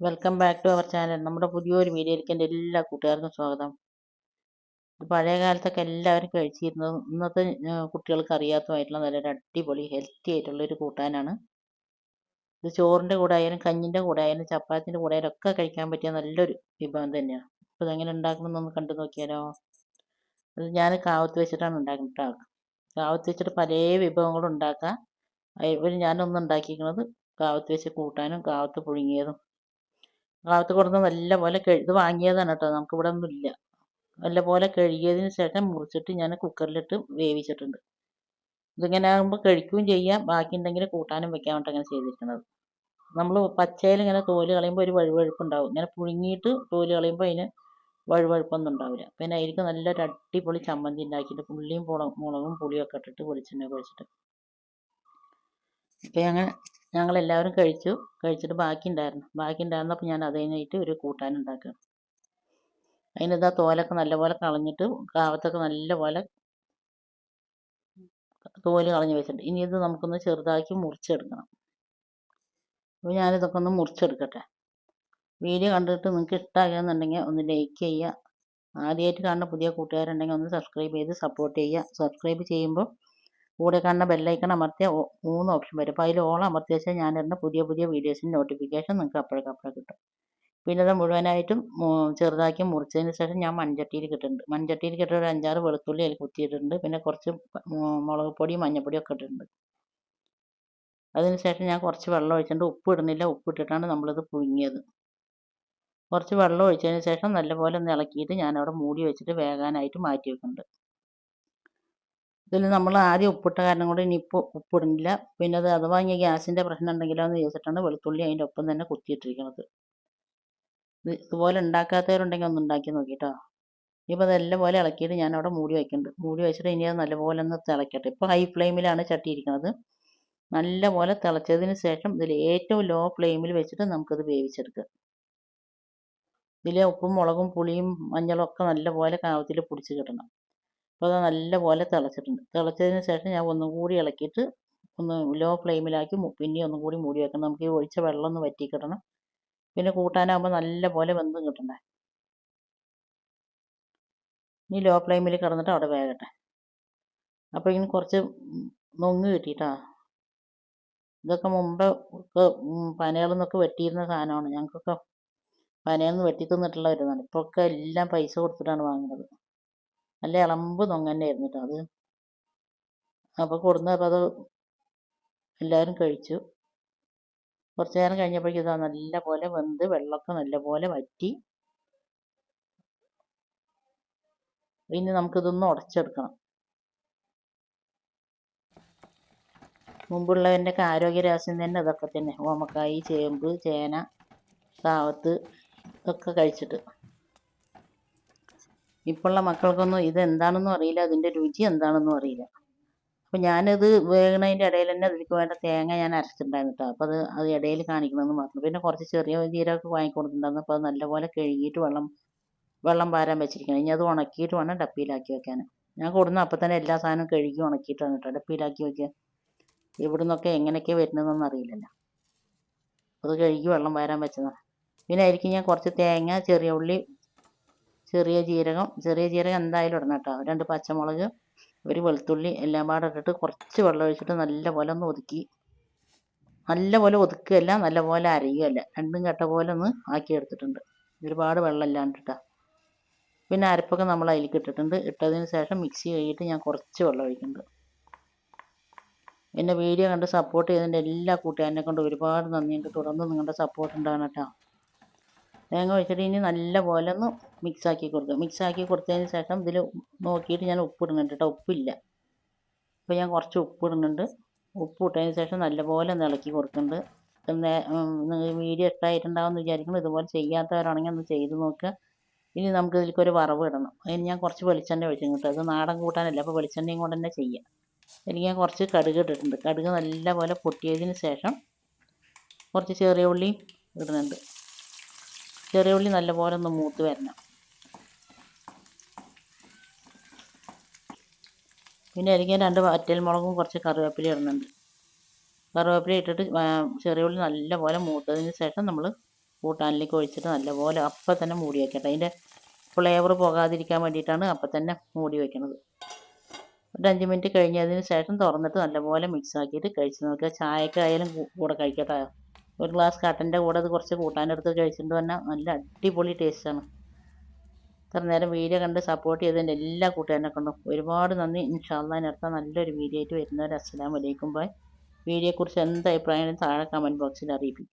Welcome back to our channel നമ്മുടെ പുതിയൊരു വീഡിയോയിലേക്ക് എന്റെ എല്ലാ കൂട്ടുകാർക്കും സ്വാഗതം. പഴയ കാലത്തൊക്കെ എല്ലാവരും കഴിച്ചിരുന്നത് ഇന്നത്തെ കുട്ടികൾക്ക് അറിയാത്തതായിട്ടുള്ള നല്ലൊരു അടിപൊളി ഹെൽത്തി ആയിട്ടുള്ളൊരു കൂട്ടാനാണ്. ഇത് ചോറിന്റെ കൂടെ ആയാലും കഞ്ഞിന്റെ കൂടെ ആയാലും ചപ്പാത്തിന്റെ കൂടെ ആയാലും ഒക്കെ കഴിക്കാൻ പറ്റിയ നല്ലൊരു വിഭവം തന്നെയാണ്. അപ്പോൾ ഇതെങ്ങനെ ഉണ്ടാക്കണമെന്നൊന്ന് കണ്ടു നോക്കിയാലോ? അത് ഞാൻ കാവത്ത് വെച്ചിട്ടാണ് ഉണ്ടാക്കുന്നത് കാവത്ത് വെച്ചിട്ട് പല വിഭവങ്ങളും ഉണ്ടാക്കാം. അതിൽ ഞാനൊന്ന് ഉണ്ടാക്കിയിരിക്കുന്നത് കാവത്ത് വെച്ച് കൂട്ടാനും കാവത്ത് പുഴുങ്ങിയതും കാവത്ത് കൊടുന്ന് നല്ലപോലെ കഴി ഇത് വാങ്ങിയതാണ് കേട്ടോ നമുക്ക് ഇവിടെ ഒന്നും ഇല്ല. പോലെ കഴുകിയതിന് ശേഷം മുറിച്ചിട്ട് ഞാൻ കുക്കറിലിട്ട് വേവിച്ചിട്ടുണ്ട്. ഇതിങ്ങനെ ആകുമ്പോൾ കഴിക്കുകയും ചെയ്യാം. ബാക്കി ഉണ്ടെങ്കിൽ കൂട്ടാനും വെക്കാൻ വേണ്ടി അങ്ങനെ ചെയ്തിരിക്കുന്നത്. നമ്മൾ പച്ചയിൽ ഇങ്ങനെ തോൽ കളയുമ്പോൾ ഒരു വഴുവഴുപ്പുണ്ടാവും. ഇങ്ങനെ പുഴുങ്ങിയിട്ട് തോൽ കളയുമ്പോൾ അതിന് വഴുവഴുപ്പൊന്നും ഉണ്ടാവില്ല. പിന്നെ അതിലേക്ക് നല്ലൊരു അടിപൊളി ചമ്മന്തി ഉണ്ടാക്കിയിട്ട് പുള്ളിയും മുളകും പുളിയൊക്കെ ഇട്ടിട്ട് വെളിച്ചെണ്ണ ഒഴിച്ചിട്ട്. ഇപ്പം അങ്ങനെ ഞങ്ങളെല്ലാവരും കഴിച്ചു. കഴിച്ചിട്ട് ബാക്കി ഉണ്ടായിരുന്നു ബാക്കി ഉണ്ടായിരുന്നപ്പോൾ ഞാൻ അതിനായിട്ട് ഒരു കൂട്ടാൻ ഉണ്ടാക്കുക അതിനിതാ തോലൊക്കെ നല്ലപോലെ കളഞ്ഞിട്ട് കാവത്തൊക്കെ നല്ലപോലെ തോൽ കളഞ്ഞ് വെച്ചിട്ടുണ്ട്. ഇനി ഇത് നമുക്കൊന്ന് ചെറുതാക്കി മുറിച്ചെടുക്കണം. അപ്പോൾ ഞാനിതൊക്കെ ഒന്ന് മുറിച്ചെടുക്കട്ടെ. വീഡിയോ കണ്ടിട്ട് നിങ്ങൾക്ക് ഇഷ്ടമാകുന്നുണ്ടെങ്കിൽ ഒന്ന് ലൈക്ക് ചെയ്യുക. ആദ്യമായിട്ട് കാണുന്ന പുതിയ കൂട്ടുകാരുണ്ടെങ്കിൽ ഒന്ന് സബ്സ്ക്രൈബ് ചെയ്ത് സപ്പോർട്ട് ചെയ്യുക. സബ്സ്ക്രൈബ് ചെയ്യുമ്പോൾ കൂടെ കാണുന്ന ബെല്ലൈക്കൺ അമർത്തിയ മൂന്ന് ഓപ്ഷൻ വരും. അപ്പോൾ അതിൽ ഓൾ അമർത്തി വെച്ചാൽ ഞാൻ തരുന്ന പുതിയ പുതിയ വീഡിയോസിന്റെ നോട്ടിഫിക്കേഷൻ നിങ്ങൾക്ക് അപ്പോഴേക്കപ്പോഴേ കിട്ടും. പിന്നെ അത് മുഴുവനായിട്ടും ചെറുതാക്കി മുറിച്ചതിന് ശേഷം ഞാൻ മൺചട്ടിയിൽ കിട്ടുന്നുണ്ട് മൺചട്ടിയിൽ കിട്ടുന്ന ഒരു അഞ്ചാറ് വെളുത്തുള്ളി അതിൽ കുത്തിയിട്ടുണ്ട്. പിന്നെ കുറച്ച് മുളക് പൊടി മഞ്ഞപ്പൊടിയും ഒക്കെ ഇട്ടിട്ടുണ്ട്. അതിന് ശേഷം ഞാൻ കുറച്ച് വെള്ളം ഒഴിച്ചിട്ടുണ്ട്. ഉപ്പ് ഇടുന്നില്ല. ഉപ്പ് ഇട്ടിട്ടാണ് നമ്മളിത് പുഴുങ്ങിയത്. കുറച്ച് വെള്ളം ഒഴിച്ചതിന് ശേഷം നല്ലപോലെ ഒന്ന് ഇളക്കിയിട്ട് ഞാനവിടെ മൂടി വെച്ചിട്ട് വേകാനായിട്ട് മാറ്റി വെക്കുന്നുണ്ട്. ഇതിൽ നമ്മൾ ആദ്യം ഉപ്പിട്ട കാരണം കൊണ്ട് ഇനിയിപ്പോൾ ഉപ്പിടുന്നില്ല. പിന്നെ അത് അഥവാ ഇനി ഗ്യാസിന്റെ പ്രശ്നം ഉണ്ടെങ്കിലോ എന്ന് ചോദിച്ചിട്ടാണ് വെളുത്തുള്ളി അതിന്റെ ഒപ്പം തന്നെ കുത്തിയിട്ടിരിക്കുന്നത്. ഇത് ഇതുപോലെ ഉണ്ടാക്കാത്തവരുണ്ടെങ്കിൽ ഒന്ന് ഉണ്ടാക്കി നോക്കിട്ടോ. ഇപ്പോൾ അതെല്ലാം പോലെ ഇളക്കിയിട്ട് ഞാൻ അവിടെ മൂടി വയ്ക്കുന്നുണ്ട് മൂടി വെച്ചിട്ട് ഇനി അത് നല്ലപോലെ ഒന്ന് തിളക്കട്ടെ. ഇപ്പോൾ ഹൈ ഫ്ലെയിമിലാണ് ചട്ടിയിരിക്കുന്നത്. നല്ലപോലെ തിളച്ചതിന് ശേഷം ഇതിൽ ഏറ്റവും ലോ ഫ്ലെയിമിൽ വെച്ചിട്ട് നമുക്കത് വേവിച്ചെടുക്കാം. ഇതിലെ ഉപ്പും മുളകും പുളിയും മഞ്ഞളും ഒക്കെ നല്ലപോലെ കാവത്തിൽ പിടിച്ച് കിട്ടണം. അപ്പോൾ അത് നല്ലപോലെ തിളച്ചിട്ടുണ്ട്. തിളച്ചതിന് ശേഷം ഞാൻ ഒന്നും കൂടി ഇളക്കിയിട്ട് ഒന്ന് ലോ ഫ്ലെയിമിലാക്കി പിന്നെ ഒന്നും കൂടി മൂടി വെക്കണം. നമുക്ക് ഈ ഒഴിച്ച വെള്ളം ഒന്ന് വറ്റി കിട്ടണം. പിന്നെ കൂട്ടാനാകുമ്പോൾ നല്ലപോലെ ബന്ധം കിട്ടണ്ടേ? ഇനി ലോ ഫ്ലെയിമിൽ കിടന്നിട്ട് അവിടെ വേകട്ടെ. അപ്പോൾ ഇങ്ങനെ കുറച്ച് നൊങ്ങ് കിട്ടിയിട്ടാ. ഇതൊക്കെ മുമ്പ് ഒക്കെ പനകളിൽ നിന്നൊക്കെ വെട്ടിയിരുന്ന സാധനമാണ്. ഞങ്ങൾക്കൊക്കെ പനയിൽ നിന്ന് വെട്ടി തിന്നിട്ടുള്ള ഒക്കെ എല്ലാം പൈസ കൊടുത്തിട്ടാണ് വാങ്ങുന്നത്. നല്ല ഇളമ്പ് നൊങ്ങന്നെയായിരുന്നു കേട്ടോ അത് അപ്പോൾ കൊടുന്നപ്പോൾ അത് എല്ലാവരും കഴിച്ചു. കുറച്ച് നേരം കഴിഞ്ഞപ്പോഴേക്കും ഇതാ നല്ല പോലെ വെന്ത് വെള്ളമൊക്കെ നല്ല പോലെ വറ്റി. ഇനി നമുക്കിതൊന്ന് ഉടച്ചെടുക്കണം. മുമ്പുള്ളവന്റെയൊക്കെ ആരോഗ്യ രഹസ്യം തന്നെ ഇതൊക്കെ തന്നെ. ഓമക്കായി ചേമ്പ് ചേന കാവത്ത് ഇതൊക്കെ കഴിച്ചിട്ട്. ഇപ്പോഴുള്ള മക്കൾക്കൊന്നും ഇത് എന്താണെന്നും അറിയില്ല അതിന്റെ രുചി എന്താണെന്നും അറിയില്ല. അപ്പോൾ ഞാനത് വേകണതിന്റെ ഇടയിൽ തന്നെ അതിലേക്ക് വേണ്ട തേങ്ങ ഞാൻ അരച്ചിട്ടുണ്ടായിരുന്നു കേട്ടോ. അപ്പോൾ അത് അത് ഇടയിൽ കാണിക്കണമെന്ന് മാത്രം. പിന്നെ കുറച്ച് ചെറിയ ജീരകമൊക്കെ വാങ്ങിക്കൊടുത്തിട്ടുണ്ടായിരുന്നു. അപ്പോൾ അത് നല്ലപോലെ കഴുകിയിട്ട് വെള്ളം വെള്ളം പാരാൻ വെച്ചിരിക്കണം ഇനി അത് ഉണക്കിയിട്ട് വേണം ഡപ്പിയിലാക്കി വെക്കാൻ. ഞാൻ കൊടുന്ന അപ്പം തന്നെ എല്ലാ സാധനവും കഴുകി ഉണക്കിയിട്ടാണ് കേട്ടോ ഡപ്പിയിലാക്കി വയ്ക്കുക ഇവിടെ നിന്നൊക്കെ എങ്ങനെയൊക്കെ വരുന്നതെന്നൊന്നും അറിയില്ലല്ലോ. അത് കഴുകി വെള്ളം പാരാൻ വെച്ചതാണ്. പിന്നെ ആയിരിക്കും ഞാൻ കുറച്ച് തേങ്ങ ചെറിയ ഉള്ളി ചെറിയ ജീരകം ചെറിയ ജീരകം എന്തായാലും ഇടണം കേട്ടോ. രണ്ട് പച്ചമുളക് ഒരു വെളുത്തുള്ളി എല്ലാം പാടെ ഇട്ടിട്ട് കുറച്ച് വെള്ളം ഒഴിച്ചിട്ട് നല്ലപോലെ ഒന്ന് ഒതുക്കി. നല്ലപോലെ ഒതുക്കുകയല്ല നല്ലപോലെ അരയുകയല്ല. രണ്ടും കെട്ട പോലെ ഒന്ന് ആക്കി എടുത്തിട്ടുണ്ട്. ഒരുപാട് വെള്ളം ഇല്ലാണ്ടിട്ടാ പിന്നെ അരപ്പൊക്കെ നമ്മൾ അതിലേക്ക് ഇട്ടിട്ടുണ്ട്. ഇട്ടതിന് ശേഷം മിക്സി കഴിയിട്ട് ഞാൻ കുറച്ച് വെള്ളം ഒഴിക്കുന്നുണ്ട്. എന്റെ വീഡിയോ കണ്ട് സപ്പോർട്ട് ചെയ്തതിന്റെ എല്ലാ കൂട്ടുകാരനെ കൊണ്ട് ഒരുപാട് നന്ദിയുണ്ട്. തുടർന്ന് നിങ്ങളുടെ സപ്പോർട്ട് ഉണ്ടാകണം കേട്ടോ. തേങ്ങ ഒഴിച്ചിട്ട് ഇനി നല്ലപോലെ ഒന്ന് മിക്സാക്കി കൊടുക്കുക. മിക്സാക്കി കൊടുത്തതിന് ശേഷം ഇതിൽ നോക്കിയിട്ട് ഞാൻ ഉപ്പ് ഇടുന്നുണ്ട് കേട്ടോ. ഉപ്പില്ല. അപ്പോൾ ഞാൻ കുറച്ച് ഉപ്പ് ഇടുന്നുണ്ട് ഉപ്പ് ഇട്ടതിന് ശേഷം നല്ലപോലെ ഒന്ന് ഇളക്കി കൊടുക്കുന്നുണ്ട്. വീഡിയോ ഇഷ്ടമായിട്ടുണ്ടാവുമെന്ന് വിചാരിക്കുന്നു. ഇതുപോലെ ചെയ്യാത്തവരാണെങ്കിൽ ഒന്ന് ചെയ്ത് നോക്കുക. ഇനി നമുക്ക് ഇതിലേക്ക് ഒരു വറവ് ഇടണം. അതിന് ഞാൻ കുറച്ച് വെളിച്ചെണ്ണ ഒഴിച്ചു കേട്ടോ. അത് നാടൻ കൂട്ടാനല്ല. അപ്പോൾ വെളിച്ചെണ്ണയും കൊണ്ട് തന്നെ ചെയ്യാം. എനിക്ക് ഞാൻ കുറച്ച് കടുക് ഇട്ടിട്ടുണ്ട്. കടുക് നല്ലപോലെ പൊട്ടിയതിന് ശേഷം കുറച്ച് ചെറിയ ഉള്ളി ഇടുന്നുണ്ട്. ചെറിയ ഉള്ളി നല്ലപോലെ ഒന്ന് മൂത്ത് വരണം. പിന്നെ അരിക്കാൻ രണ്ട് വറ്റൽമുളകും കുറച്ച് കറിവേപ്പില ഇടുന്നുണ്ട്. കറിവേപ്പില ഇട്ടിട്ട് ചെറിയ ഉള്ളി നല്ലപോലെ മൂത്തതിന് ശേഷം നമ്മൾ കൂട്ടാനിലേക്ക് ഒഴിച്ചിട്ട് നല്ലപോലെ അപ്പം തന്നെ മൂടി വയ്ക്കട്ടെ അതിന്റെ ഫ്ലേവർ പോകാതിരിക്കാൻ വേണ്ടിയിട്ടാണ് അപ്പം തന്നെ മൂടി വയ്ക്കുന്നത് ഒരു അഞ്ച് മിനിറ്റ് കഴിഞ്ഞതിന് ശേഷം തുറന്നിട്ട് നല്ലപോലെ മിക്സ് ആക്കിയിട്ട് കഴിച്ച് നോക്കുക. ചായക്കായാലും കൂടെ കഴിക്കട്ടെ. ഒരു ഗ്ലാസ് കട്ടന്റെ കൂടെ അത് കുറച്ച് കൂട്ടാനെടുത്ത് കഴിച്ചിട്ട് തന്നെ നല്ല അടിപൊളി ടേസ്റ്റാണ് ഇത്ര നേരം വീഡിയോ കണ്ട് സപ്പോർട്ട് ചെയ്തതിന്റെ എല്ലാ കൂട്ടുകാരനെ കൊണ്ടും ഒരുപാട് നന്ദി. ഇൻഷാല്ലാ അടുത്ത നല്ലൊരു വീഡിയോ ആയിട്ട് വരുന്നവരെ അസ്സലാമു അലൈക്കും. ബൈ വീഡിയോയെക്കുറിച്ച് എന്ത് അഭിപ്രായം താഴെ കമന്റ് ബോക്സിൽ അറിയിപ്പിക്കും.